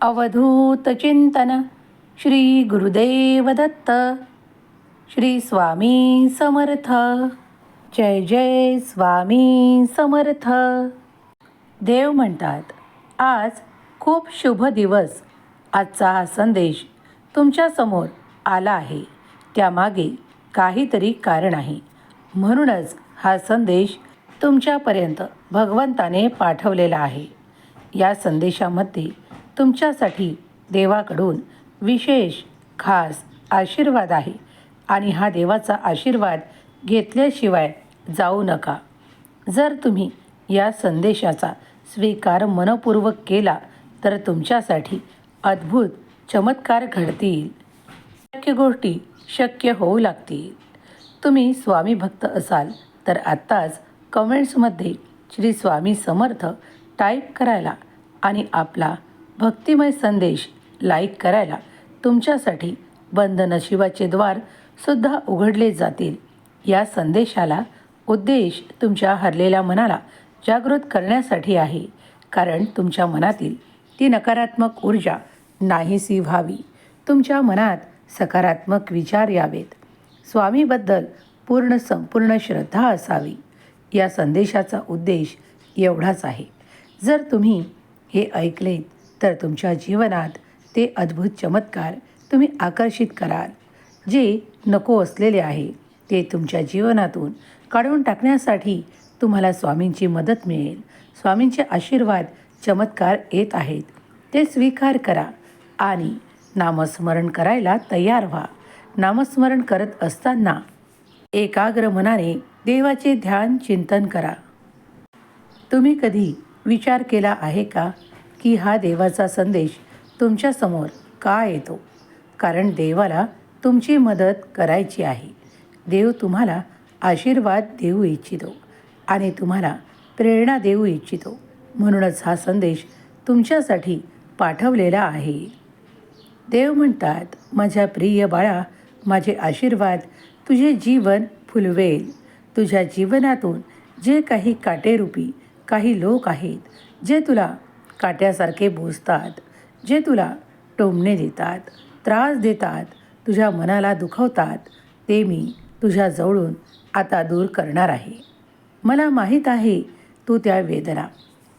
अवधूत चिंतन श्री गुरुदेव दत्त श्री स्वामी समर्थ। जय जय स्वामी समर्थ। देव म्हणतात आज खूप शुभ दिवस. आजचा हा संदेश तुमच्यासमोर आला आहे. त्यामागे काहीतरी कारण आहे. म्हणूनच हा संदेश तुमच्यापर्यंत भगवंताने पाठवलेला आहे. या संदेशामध्ये तुमच्यासाठी देवाकडून विशेष खास आशीर्वाद आहे. आणि हा देवाचा आशीर्वाद घेतल्याशिवाय जाऊ नका. जर तुम्ही या संदेशाचा स्वीकार मनपूर्वक केला तर तुमच्यासाठी अद्भुत चमत्कार घडतील. शक्य गोष्टी शक्य होऊ लागतील. तुम्ही स्वामी भक्त असाल तर आत्ताच कमेंट्समध्ये श्री स्वामी समर्थ टाईप करायला आणि आपला भक्तिमय संदेश लाईक करायला तुमच्यासाठी बंद नशिबाचे द्वार सुद्धा उघडले जातील. या संदेशाला उद्देश तुमच्या हरलेल्या मनाला जागृत करण्यासाठी आहे. कारण तुमच्या मनातील ती नकारात्मक ऊर्जा नाहीसी व्हावी. तुमच्या मनात सकारात्मक विचार यावेत. स्वामीबद्दल पूर्ण संपूर्ण श्रद्धा असावी. या संदेशाचा उद्देश एवढाच आहे. जर तुम्ही हे ऐकलेत तर तुमच्या जीवनात ते अद्भुत चमत्कार तुम्ही आकर्षित कराल. जे नको असलेले आहे ते तुमच्या जीवनातून काढून टाकण्यासाठी तुम्हाला स्वामींची मदत मिळेल. स्वामींचे आशीर्वाद चमत्कार येत आहेत. ते स्वीकार करा आणि नामस्मरण करायला तयार व्हा. नामस्मरण करत असताना एकाग्र मनाने देवाचे ध्यान चिंतन करा. तुम्ही कधी विचार केला आहे का? की हा देवाचा संदेश तुमच्यासमोर का येतो? कारण देवाला तुमची मदत करायची आहे. देव तुम्हाला आशीर्वाद देऊ इच्छितो आणि तुम्हाला प्रेरणा देऊ इच्छितो. म्हणूनच हा संदेश तुमच्यासाठी पाठवलेला आहे. देव म्हणतात माझ्या प्रिय बाळा माझे आशीर्वाद तुझे जीवन फुलवेल. तुझ्या जीवनातून जे काही काटेरूपी काही लोक आहेत जे तुला काट्यासारखे बोचतात जे तुला टोमणे देतात त्रास देतात तुझ्या मनाला दुखवतात ते मी तुझ्या जवळून आता दूर करणार आहे. मला माहीत आहे तू त्या वेदना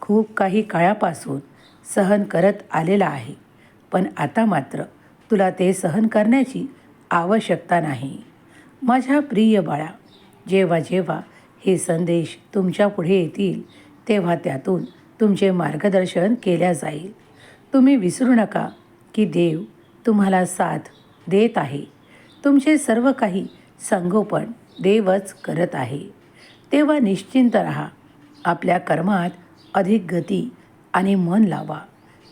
खूप काही काळापासून सहन करत आलेला आहे पण आता मात्र तुला ते सहन करण्याची आवश्यकता नाही. माझ्या प्रिय बाळा जेव्हा जेव्हा हे संदेश तुमच्यापुढे येतील तेव्हा त्यातून तुमचे मार्गदर्शन केल्या जाईल. तुम्ही विसरू नका की देव तुम्हाला साथ देत आहे. तुमचे सर्व काही संगोपन देवच करत आहे. तेव्हा निश्चिंत राहा. आपल्या कर्मात अधिक गती आणि मन लावा.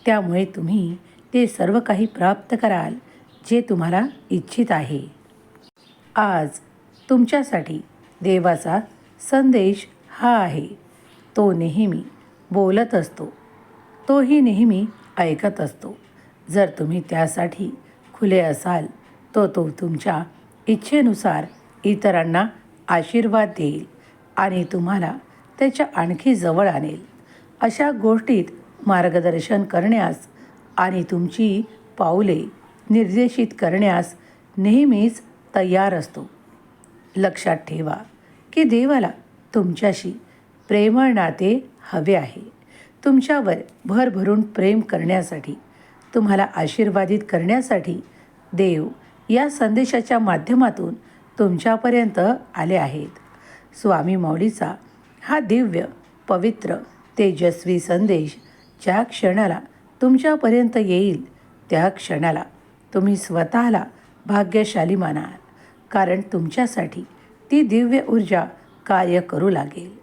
त्यामुळे तुम्ही ते सर्व काही प्राप्त कराल जे तुम्हाला इच्छित आहे. आज तुमच्यासाठी देवाचा संदेश हा आहे. तो नेहमी बोलत असतो. तोही नेहमी ऐकत असतो. जर तुम्ही त्यासाठी खुले असाल तो तो तुमच्या इच्छेनुसार इतरांना आशीर्वाद देईल आणि तुम्हाला त्याच्या आणखी जवळ आणेल. अशा गोष्टीत मार्गदर्शन करण्यास आणि तुमची पाऊले निर्देशित करण्यास नेहमीच तयार असतो. लक्षात ठेवा की देवाला तुमच्याशी प्रेमळ नाते हवे आहे. तुमच्यावर भरभरून प्रेम करण्यासाठी तुम्हाला आशीर्वादित करण्यासाठी देव या संदेशाच्या माध्यमातून तुमच्यापर्यंत आले आहेत. स्वामी माऊलीचा हा दिव्य पवित्र तेजस्वी संदेश ज्या क्षणाला तुमच्यापर्यंत येईल त्या क्षणाला तुम्ही स्वतःला भाग्यशाली मानाल. कारण तुमच्यासाठी ती दिव्य ऊर्जा कार्य करू लागेल.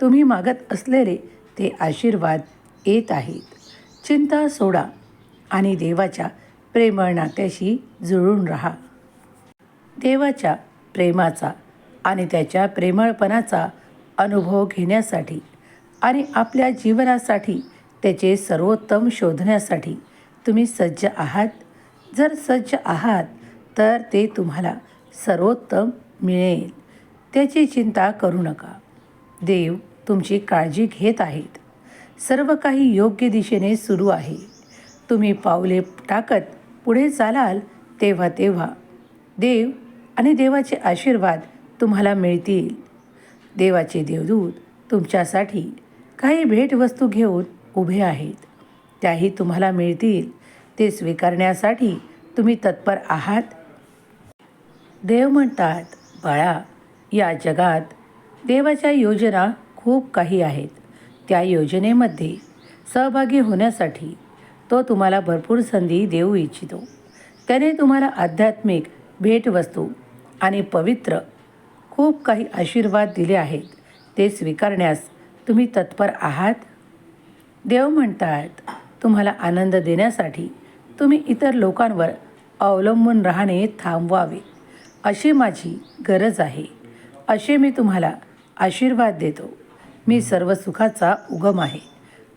तुम्ही मागत असलेले ते आशीर्वाद येत आहेत. चिंता सोडा आणि देवाच्या प्रेमळ नात्याशी जुळून राहा. देवाच्या प्रेमाचा आणि त्याच्या प्रेमळपणाचा अनुभव घेण्यासाठी आणि आपल्या जीवनासाठी त्याचे सर्वोत्तम शोधण्यासाठी तुम्ही सज्ज आहात. जर सज्ज आहात तर ते तुम्हाला सर्वोत्तम मिळेल. त्याची चिंता करू नका. देव तुमची काळजी घेत आहेत. सर्व काही योग्य दिशेने सुरू आहे. तुम्ही पावले टाकत पुढे चालाल तेव्हा तेव्हा. देव आणि देवाचे आशीर्वाद तुम्हाला मिळतील. देवाचे देवदूत तुमच्यासाठी काही भेटवस्तू घेऊन उभे आहेत. त्याही तुम्हाला मिळतील. ते स्वीकारण्यासाठी तुम्ही तत्पर आहात. देव म्हणतात बाळा या जगात देवाच्या योजना खूप काही आहेत. त्या योजनेमध्ये सहभागी होण्यासाठी तो तुम्हाला भरपूर संधी देऊ इच्छितो. त्याने तुम्हाला आध्यात्मिक भेटवस्तू आणि पवित्र खूप काही आशीर्वाद दिले आहेत. ते स्वीकारण्यास तुम्ही तत्पर आहात? देव म्हणतात तुम्हाला आनंद देण्यासाठी तुम्ही इतर लोकांवर अवलंबून राहणे थांबवावे. अशी माझी गरज आहे. असे मी तुम्हाला आशीर्वाद देतो. मी सर्व सुखाचा उगम आहे.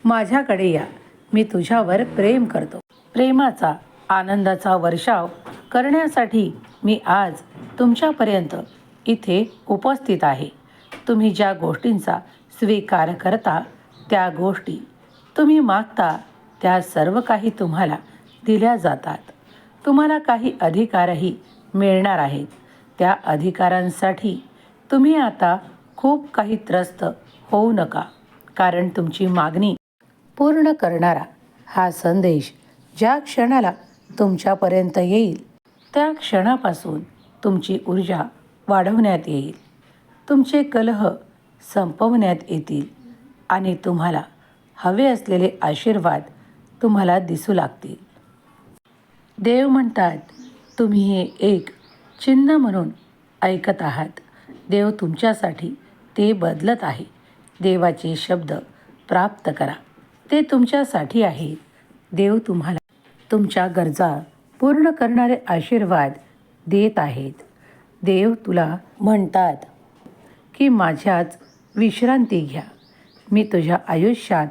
माझ्याकडे या. मी तुझ्यावर प्रेम करतो. प्रेमाचा आनंदाचा वर्षाव करण्यासाठी मी आज तुमच्यापर्यंत इथे उपस्थित आहे. तुम्ही ज्या गोष्टींचा स्वीकार करता त्या गोष्टी तुम्ही मागता त्या सर्व काही तुम्हाला दिल्या जातात. तुम्हाला काही अधिकारही मिळणार आहेत. त्या अधिकारांसाठी तुम्ही आता खूप काही त्रस्त होऊ नका कारण तुमची मागणी पूर्ण करणारा हा संदेश ज्या क्षणाला तुमच्यापर्यंत येईल त्या क्षणापासून तुमची ऊर्जा वाढवण्यात येईल. तुमचे कलह संपवण्यात येतील आणि तुम्हाला हवे असलेले आशीर्वाद तुम्हाला दिसू लागतील. देव म्हणतात तुम्ही हे एक चिन्ह म्हणून ऐकत आहात. देव तुमच्यासाठी ते बदलत आहे. देवाचे शब्द प्राप्त करा. ते तुमच्यासाठी आहेत देव तुम्हाला तुमच्या गरजा पूर्ण करणारे आशीर्वाद देत आहेत. देव तुला म्हणतात की माझ्याच विश्रांती घ्या. मी तुझ्या आयुष्यात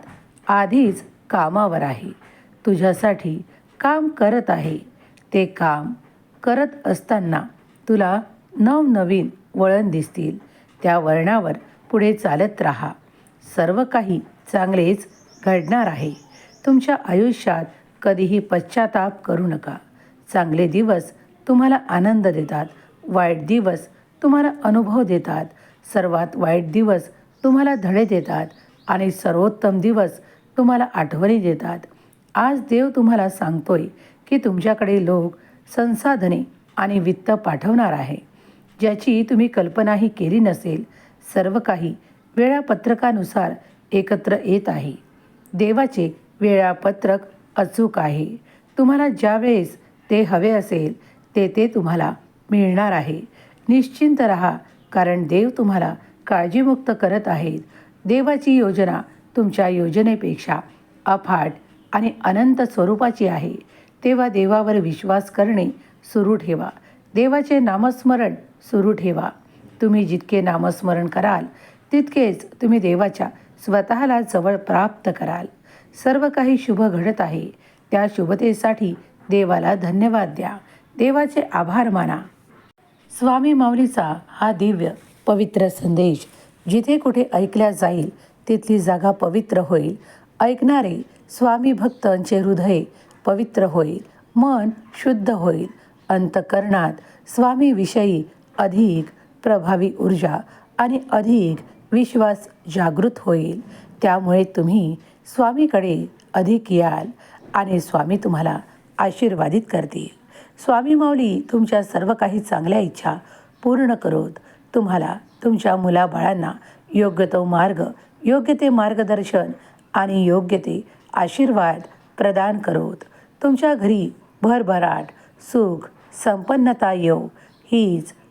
आधीच कामावर आहे. तुझ्यासाठी काम करत आहे. ते काम करत असताना तुला नवनवीन वळण दिसतील. त्या वळणावर पुढे चालत राहा. सर्व काही चांगलेच घडणार आहे. तुमच्या आयुष्यात कधीही पश्चाताप करू नका. चांगले दिवस तुम्हाला आनंद देतात. वाईट दिवस तुम्हाला अनुभव देतात. सर्वात वाईट दिवस तुम्हाला धडे देतात आणि सर्वोत्तम दिवस तुम्हाला आठवणी देतात. आज देव तुम्हाला सांगतोय की तुमच्याकडे लोक संसाधने आणि वित्त पाठवणार आहे. ज्याची तुम्ही कल्पनाही केली नसेल सर्व काही वेळापत्रकानुसार एकत्र येत आहे. देवाचे वेळापत्रक अचूक आहे. तुम्हाला ज्या वेळेस ते हवे असेल ते ते तुम्हाला मिळणार आहे. निश्चिंत रहा कारण देव तुम्हाला काळजीमुक्त करत आहेत. देवाची योजना तुमच्या योजनेपेक्षा अफाट आणि अनंत स्वरूपाची आहे. तेव्हा देवावर विश्वास करणे सुरू ठेवा. देवाचे नामस्मरण सुरू ठेवा. तुम्ही जितके नामस्मरण कराल तितकेच तुम्ही देवाच्या स्वतःला जवळ प्राप्त कराल. सर्व काही शुभ घडत आहे. त्या शुभतेसाठी देवाला धन्यवाद द्या. देवाचे आभार माना. स्वामी माऊलीचा हा दिव्य पवित्र संदेश जिथे कुठे ऐकल्या जाईल तिथली जागा पवित्र होईल. ऐकणारे स्वामी भक्तांचे हृदय पवित्र होईल. मन शुद्ध होईल. अंतकरणात स्वामीविषयी अधिक प्रभावी ऊर्जा आणि अधिक विश्वास जागृत होईल. त्यामुळे तुम्ही स्वामीकडे अधिक याल आणि स्वामी तुम्हाला आशीर्वादित करतील. स्वामी माऊली तुमच्या सर्व काही चांगल्या इच्छा पूर्ण करोत. तुम्हाला तुमच्या मुलाबाळांना योग्य तो मार्ग योग्य ते मार्गदर्शन आणि योग्य ते आशीर्वाद प्रदान करोत. तुमच्या घरी भरभराट सुख संपन्नता येऊ हीच